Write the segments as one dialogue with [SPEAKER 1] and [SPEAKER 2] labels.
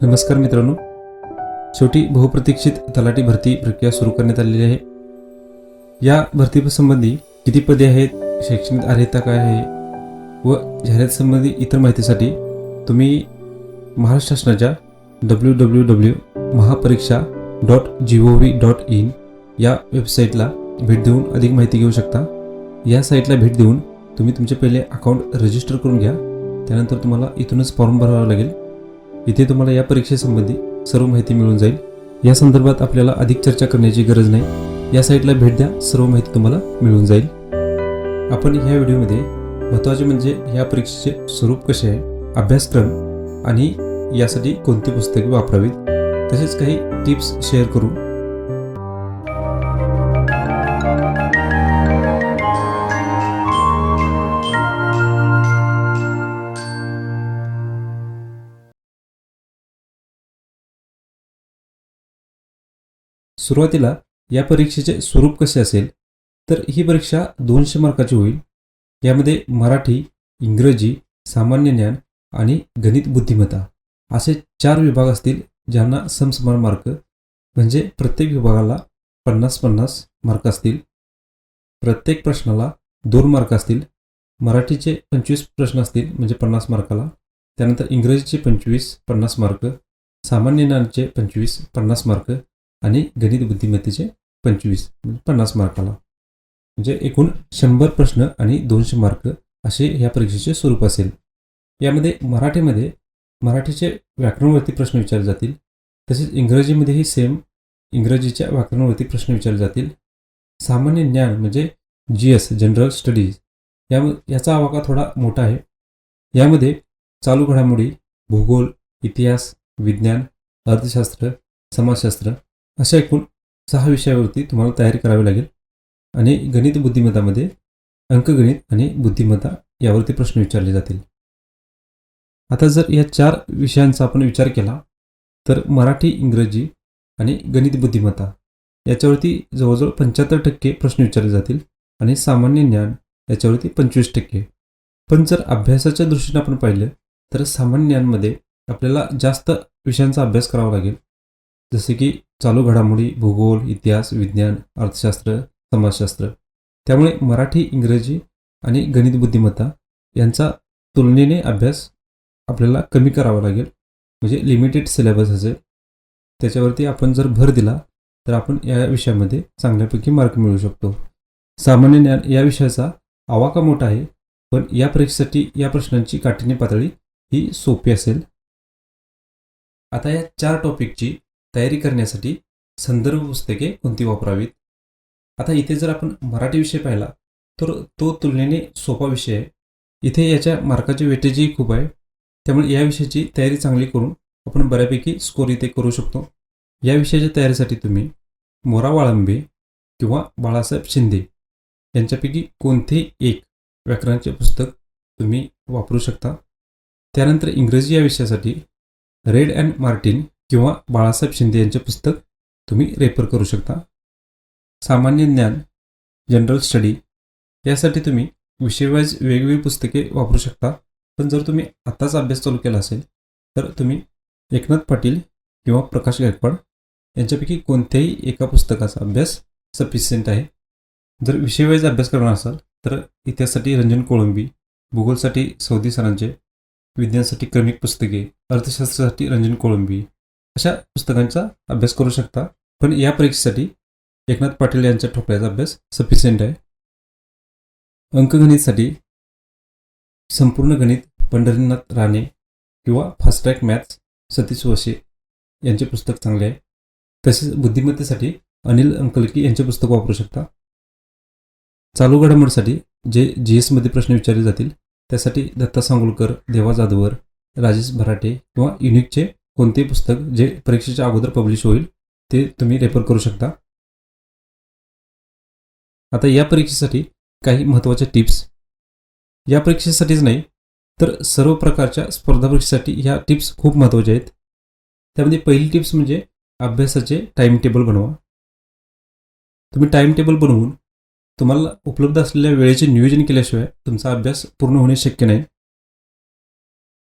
[SPEAKER 1] नमस्कार मित्रांनो. शेवटी बहुप्रतीक्षित तलाठी भरती प्रक्रिया सुरू करण्यात आलेली आहे. या भरतीसंबंधी किती पदे आहेत शैक्षणिक अर्हता काय आहे व जाहिरातीसंबंधी इतर माहितीसाठी तुम्ही महाराष्ट्र शासनाच्या W W W Mahapariksha dot G O V dot in या वेबसाईटला भेट देऊन अधिक माहिती घेऊ शकता. या साईटला भेट देऊन तुम्ही तुमचे पहिले अकाउंट रजिस्टर करून घ्या. त्यानंतर तुम्हाला इथूनच फॉर्म भरावा लागेल. इथे तुम्हाला या परीक्षेसंबंधी सर्व माहिती मिळून जाईल. या संदर्भात आपल्याला अधिक चर्चा करण्याची गरज नाही. या साईटला भेट द्या सर्व माहिती तुम्हाला मिळून जाईल. आपण ह्या व्हिडिओमध्ये महत्त्वाचे म्हणजे या परीक्षेचे स्वरूप कसे आहे अभ्यासक्रम आणि यासाठी कोणती पुस्तके वापरावीत तसेच काही टिप्स शेअर करू सुरुवातीला या परीक्षेचे स्वरूप कसे असेल? तर ही परीक्षा दोनशे मार्काची होईल. यामध्ये मराठी इंग्रजी सामान्य ज्ञान आणि गणित बुद्धिमत्ता असे चार विभाग असतील ज्यांना समसमान मार्क म्हणजे प्रत्येक विभागाला पन्नास पन्नास मार्क असतील. प्रत्येक प्रश्नाला दोन मार्क असतील. मराठीचे पंचवीस प्रश्न असतील म्हणजे पन्नास मार्काला. त्यानंतर इंग्रजीचे पंचवीस पन्नास मार्क सामान्य ज्ञानचे पंचवीस पन्नास मार्क आणि गणित बुद्धिमत्तेचे पंचवीस म्हणजे पन्नास मार्काला. म्हणजे एकूण शंभर प्रश्न आणि दोनशे मार्क असे या परीक्षेचे स्वरूप असेल. यामध्ये मराठीमध्ये मराठीचे व्याकरणवरती प्रश्न विचारले जातील. तसेच इंग्रजीमध्येही सेम इंग्रजीच्या व्याकरणवरती प्रश्न विचारले जातील. सामान्य ज्ञान म्हणजे जी एस जनरल स्टडीज या याचा आवाका थोडा मोठा आहे. यामध्ये चालू घडामोडी भूगोल इतिहास विज्ञान अर्थशास्त्र समाजशास्त्र अशा एकूण सहा विषयावरती तुम्हाला तयारी करावी लागेल. आणि गणित बुद्धिमत्तामध्ये अंकगणित आणि बुद्धिमत्ता यावरती प्रश्न विचारले जातील. आता जर या चार विषयांचा आपण विचार केला तर मराठी इंग्रजी आणि गणित बुद्धिमत्ता याच्यावरती जवळजवळ पंच्याहत्तर टक्के प्रश्न विचारले जातील आणि सामान्य ज्ञान याच्यावरती पंचवीस टक्के. पण जर अभ्यासाच्या दृष्टीने आपण पाहिलं तर सामान्य ज्ञानमध्ये आपल्याला जास्त विषयांचा अभ्यास करावा लागेल. जसे की चालू घडामोडी भूगोल इतिहास विज्ञान अर्थशास्त्र समाजशास्त्र. त्यामुळे मराठी इंग्रजी आणि गणित बुद्धिमत्ता यांचा तुलनेने अभ्यास आपल्याला कमी करावा लागेल. म्हणजे लिमिटेड सिलेबस असेल. त्याच्यावरती आपण जर भर दिला तर आपण या विषयामध्ये चांगल्यापैकी मार्क मिळवू शकतो. सामान्य ज्ञान या विषयाचा आवाका मोठा आहे पण या परीक्षेसाठी या प्रश्नांची काठिण्य पातळी ही सोपी असेल. आता या चार टॉपिकची तयारी करण्यासाठी संदर्भ पुस्तके कोणती वापरावीत? आता इथे जर आपण मराठी विषय पाहिला तर तो तुलनेने सोपा विषय आहे. इथे याच्या मार्काची वेटेजही खूप आहे. त्यामुळे या विषयाची तयारी चांगली करून आपण बऱ्यापैकी स्कोर इथे करू शकतो. या विषयाच्या तयारीसाठी तुम्ही मोरा वाळंबे किंवा बाळासाहेब शिंदे यांच्यापैकी कोणतेही एक व्याकरणाचे पुस्तक तुम्ही वापरू शकता? त्यानंतर इंग्रजी या विषयासाठी रेड अँड मार्टिन किंवा बाळासाहेब शिंदे यांचे पुस्तक तुम्ही रेफर करू शकता. सामान्य ज्ञान जनरल स्टडी यासाठी तुम्ही विषयवाईज वेगवेगळी पुस्तके वापरू शकता. पण जर तुम्ही आत्ताच अभ्यास चालू केला असेल तर तुम्ही एकनाथ पाटील किंवा प्रकाश गायकवाड यांच्यापैकी कोणत्याही एका पुस्तकाचा अभ्यास सफिशियंट आहे. जर विषयवाईज अभ्यास करणार असाल तर इतिहासासाठी रंजन कोळंबी भूगोलसाठी सौदी सरांचे विज्ञानासाठी क्रमिक पुस्तके अर्थशास्त्रासाठी रंजन कोळंबी अशा पुस्तकांचा अभ्यास करू शकता. पण या परीक्षेसाठी एकनाथ पाटील यांच्या ठोकळ्याचा अभ्यास सफिशियंट आहे. अंकगणितसाठी संपूर्ण गणित पंढरीनाथ राणे किंवा फास्ट्रॅक मॅथ्स सतीश वशे यांचे पुस्तक चांगले आहे. तसेच बुद्धिमत्तेसाठी अनिल अंकलकी यांचे पुस्तक वापरू शकता. चालू घडामोडीसाठी जे जी एसमध्ये प्रश्न विचारले जातील त्यासाठी दत्ता सांगोलकर देवा जाधवर राजेश भराटे किंवा युनिकचे कोणतेही पुस्तक जे परीक्षेच्या अगोदर पब्लिश होईल ते तुम्ही रेफर करू शकता. आता या परीक्षेसाठी काही महत्त्वाच्या टिप्स या परीक्षेसाठीच नाही तर सर्व प्रकारच्या स्पर्धा परीक्षेसाठी ह्या टिप्स खूप महत्त्वाच्या आहेत. त्यामध्ये पहिली टिप्स म्हणजे अभ्यासाचे टाइम टेबल बनवा. तुम्ही टाईम टेबल बनवून तुम्हाला उपलब्ध असलेल्या वेळेचे नियोजन केल्याशिवाय तुमचा अभ्यास पूर्ण होणे शक्य नाही.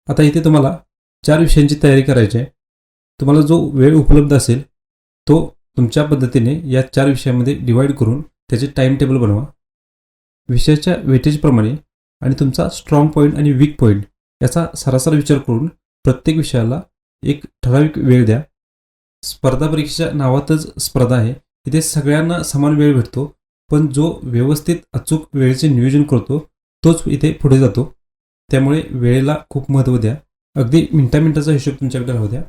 [SPEAKER 1] आता इथे तुम्हाला चार विषयांची तयारी करायची आहे. तुम्हाला जो वेळ उपलब्ध असेल तो तुमच्या पद्धतीने या चार विषयामध्ये डिवाईड करून त्याचे टाईम टेबल बनवा. विषयाच्या वेटेजप्रमाणे आणि तुमचा स्ट्रॉंग पॉईंट आणि वीक पॉईंट याचा सरासर विचार करून प्रत्येक विषयाला एक ठराविक वेळ द्या. स्पर्धा परीक्षेच्या नावातच स्पर्धा आहे. इथे सगळ्यांना समान वेळ भेटतो पण जो व्यवस्थित अचूक वेळेचे नियोजन करतो तोच इथे पुढे जातो. त्यामुळे वेळेला खूप महत्त्व द्या. अगदी मिनटा मिनटाचा हिशोब तुमच्याकडे राहू द्या.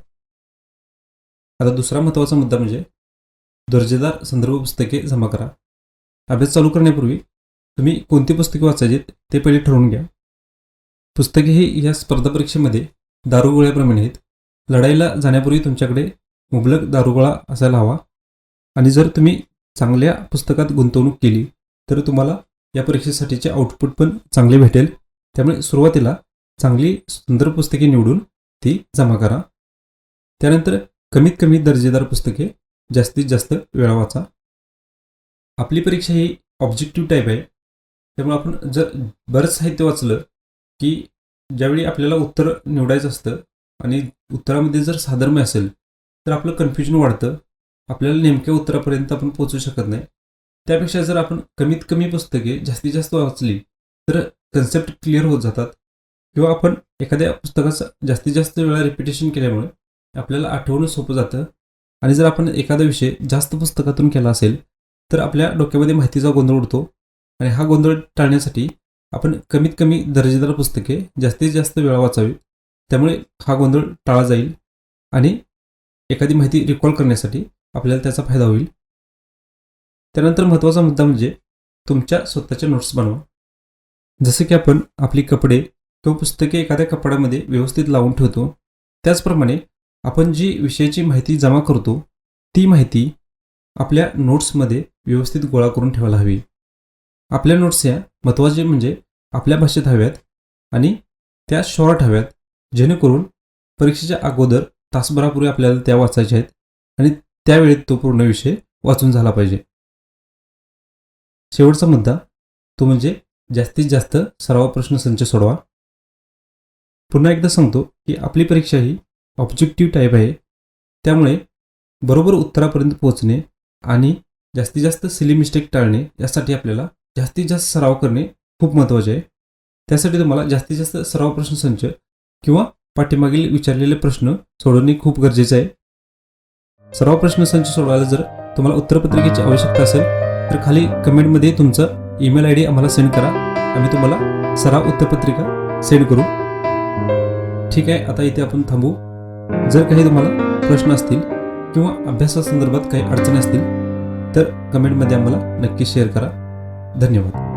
[SPEAKER 1] आता दुसरा महत्त्वाचा मुद्दा म्हणजे दर्जेदार संदर्भ पुस्तके जमा करा. अभ्यास चालू करण्यापूर्वी तुम्ही कोणती पुस्तके वाचायची ते पहिले ठरवून घ्या. पुस्तके ही या स्पर्धा परीक्षेमध्ये दारुगोळ्याप्रमाणे आहेत. लढाईला जाण्यापूर्वी तुमच्याकडे मुबलक दारुगोळा असायला हवा. आणि जर तुम्ही चांगल्या पुस्तकात गुंतवणूक केली तर तुम्हाला या परीक्षेसाठीचे आउटपुट पण चांगले भेटेल. त्यामुळे सुरुवातीला चांगली सुंदर पुस्तके निवडून ती जमा करा. त्यानंतर कमीत कमी दर्जेदार पुस्तके जास्तीत जास्त वेळा वाचा. आपली परीक्षा ही ऑब्जेक्टिव्ह टाईप आहे. त्यामुळे आपण जर बरंच साहित्य वाचलं की ज्यावेळी आपल्याला उत्तर निवडायचं असतं आणि उत्तरामध्ये जर साधर्म्य असेल तर आपलं कन्फ्युजन वाढतं. आपल्याला नेमक्या उत्तरापर्यंत आपण पोहोचू शकत नाही. त्यापेक्षा जर आपण कमीत कमी पुस्तके जास्तीत जास्त वाचली तर कन्सेप्ट क्लिअर होत जातात. किंवा आपण एखाद्या पुस्तकाचं जास्तीत जास्त वेळा रिपिटेशन केल्यामुळे आपल्याला आठवणं सोपं जातं. आणि जर आपण एखादा विषय जास्त पुस्तकातून केला असेल तर आपल्या डोक्यामध्ये माहितीचा गोंधळ उडतो. आणि हा गोंधळ टाळण्यासाठी आपण कमीत कमी दर्जेदार पुस्तके जास्तीत जास्त वेळा वाचावी. त्यामुळे हा गोंधळ टाळा जाईल. आणि एखादी माहिती रिकॉल करण्यासाठी आपल्याला त्याचा फायदा होईल. त्यानंतर महत्त्वाचा मुद्दा म्हणजे तुमच्या स्वतःच्या नोट्स बनवा. जसे की आपण आपली कपडे तो पुस्तके एखाद्या कपड्यामध्ये व्यवस्थित लावून ठेवतो. त्याचप्रमाणे आपण जी विषयाची माहिती जमा करतो ती माहिती आपल्या नोट्समध्ये व्यवस्थित गोळा करून ठेवायला हवी. आपल्या नोट्स या महत्त्वाचे म्हणजे आपल्या भाषेत हव्यात आणि त्या शॉर्ट हव्यात जेणेकरून परीक्षेच्या अगोदर तासभरापूर्वी आपल्याला त्या वाचायच्या आहेत आणि त्यावेळेत तो पूर्ण विषय वाचून झाला पाहिजे. शेवटचा मुद्दा तो म्हणजे जास्तीत जास्त सराव प्रश्नसंच सोडवा. पुन्हा एकदा सांगतो की आपली परीक्षा ही ऑब्जेक्टिव्ह टाईप आहे. त्यामुळे बरोबर उत्तरापर्यंत पोहोचणे आणि जास्तीत जास्त सिली मिस्टेक टाळणे यासाठी आपल्याला जास्तीत जास्त सराव करणे खूप महत्त्वाचे आहे. त्यासाठी तुम्हाला जास्तीत जास्त सराव प्रश्न संच किंवा पाठीमागील विचारलेले प्रश्न सोडवणे खूप गरजेचे आहे. सराव प्रश्न संच सोडवायला जर तुम्हाला उत्तरपत्रिकेची आवश्यकता असेल तर खाली कमेंटमध्ये तुमचं ईमेल आय डी आम्हाला सेंड करा. आम्ही तुम्हाला सराव उत्तरपत्रिका सेंड करू. ठीक आहे आता इथे आपण थांबू. जर काही तुम्हाला प्रश्न असतील किंवा अभ्यासासंदर्भात काही अडचणी असतील तर कमेंटमध्ये आम्हाला नक्की शेअर करा. धन्यवाद.